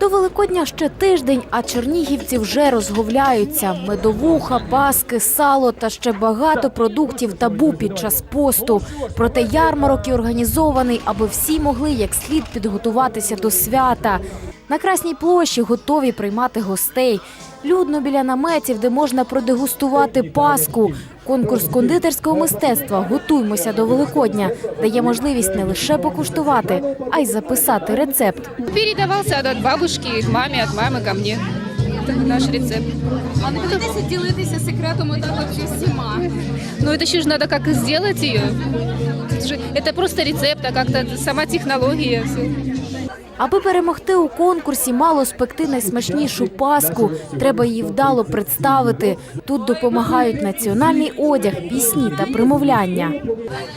До Великодня ще тиждень, а чернігівці вже розговляються. Медовуха, паски, сало та ще багато продуктів табу під час посту. Проте ярмарок і організований, аби всі могли як слід підготуватися до свята. На Красній площі готові приймати гостей. Людно біля наметів, де можна продегустувати паску. Конкурс кондитерського мистецтва Готуймося до Великодня дає можливість не лише покуштувати, а й записати рецепт. Передавался от бабушки к маме, от мамы ко мне. Это наш рецепт. А не будете ділитися секретом отак от зі всіма? Но это еще ж надо как сделать ее. Это, же- это просто рецепт, а как-то сама технология. всё. Аби перемогти у конкурсі, мало спекти найсмачнішу паску. Треба її вдало представити. Тут допомагають національний одяг, пісні та примовляння.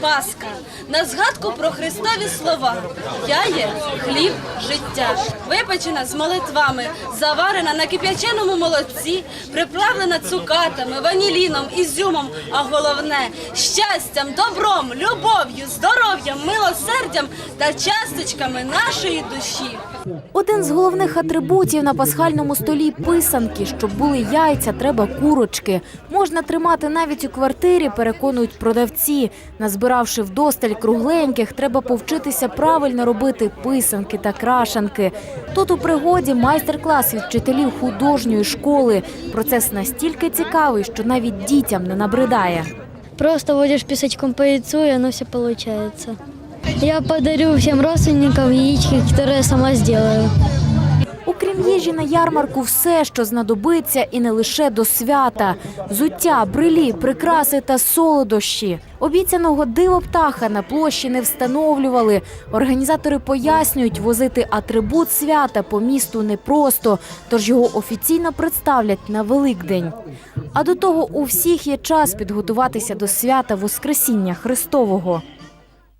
Пасха на згадку про Христові слова. Я є хліб життя, випечена з молитвами, заварена на кип'яченому молоці, приправлена цукатами, ваніліном, ізюмом, а головне щастям, добром, любов'ю, здоров'ям, милосердям та часточками нашої душі. Один з головних атрибутів на пасхальному столі писанки. Щоб були яйця, треба курочки. Можна тримати навіть у квартирі, переконують продавці. Назбиравши вдосталь кругленьких, треба повчитися правильно робити писанки та крашанки. Тут у пригоді майстер-клас від вчителів художньої школи. Процес настільки цікавий, що навіть дітям не набридає. Просто водишь песочком по яйцу, и оно все получается. Я подарю всем родственникам яички, которые сама сделаю. Окрім їжі на ярмарку, все, що знадобиться, і не лише до свята: взуття, брилі, прикраси та солодощі. Обіцяного диво птаха на площі не встановлювали. Організатори пояснюють, возити атрибут свята по місту непросто, тож його офіційно представлять на Великдень. А до того у всіх є час підготуватися до свята Воскресіння Христового.